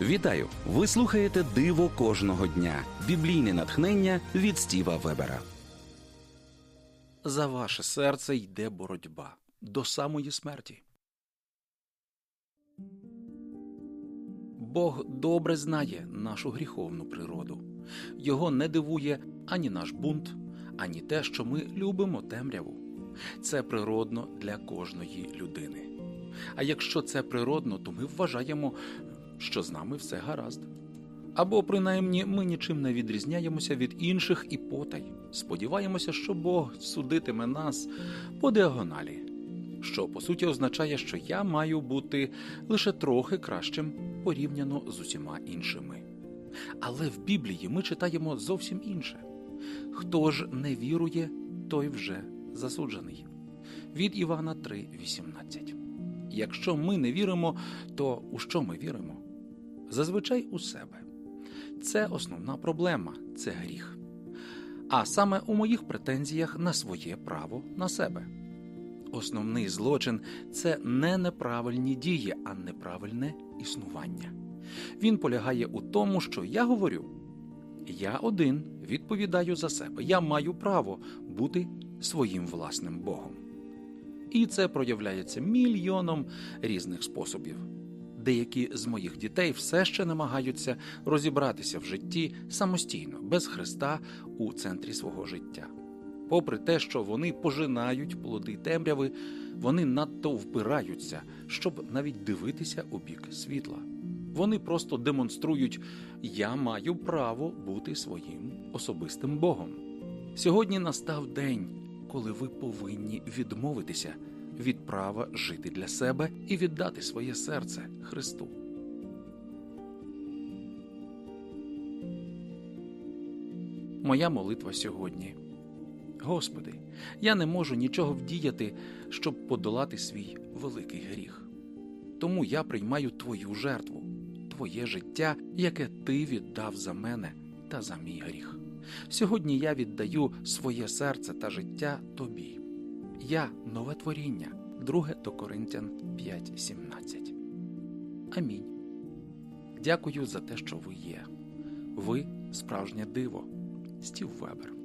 Вітаю! Ви слухаєте Диво кожного дня. Біблійне натхнення від Стіва Вебера. За ваше серце йде боротьба до самої смерті. Бог добре знає нашу гріховну природу. Його не дивує ані наш бунт, ані те, що ми любимо темряву. Це природно для кожної людини. А якщо це природно, то ми вважаємо, що з нами все гаразд. Або принаймні ми нічим не відрізняємося від інших і потай. Сподіваємося, що Бог судитиме нас по діагоналі, що по суті означає, що я маю бути лише трохи кращим порівняно з усіма іншими. Але в Біблії ми читаємо зовсім інше. Хто ж не вірує, той вже засуджений. Від Івана 3,18. Якщо ми не віримо, то у що ми віримо? Зазвичай у себе. Це основна проблема, це гріх. А саме у моїх претензіях на своє право на себе. Основний злочин це не неправильні дії, а неправильне існування. Він полягає у тому, що я говорю: я один відповідаю за себе, я маю право бути своїм власним Богом. І це проявляється мільйоном різних способів. Деякі з моїх дітей все ще намагаються розібратися в житті самостійно, без Христа у центрі свого життя. Попри те, що вони пожинають плоди темряви, вони надто впираються, щоб навіть дивитися у бік світла. Вони просто демонструють Я маю право бути своїм особистим Богом. Сьогодні настав день, коли ви повинні відмовитися від права жити для себе і віддати своє серце Христу. Моя молитва сьогодні. Господи, я не можу нічого вдіяти, щоб подолати свій великий гріх. Тому я приймаю Твою жертву, Твоє життя, яке Ти віддав за мене та за мій гріх. Сьогодні я віддаю своє серце та життя Тобі. Я нове творіння. 2 до Коринтян 5.17. Амінь. Дякую за те, що ви є. Ви справжнє диво. Стів Вебер.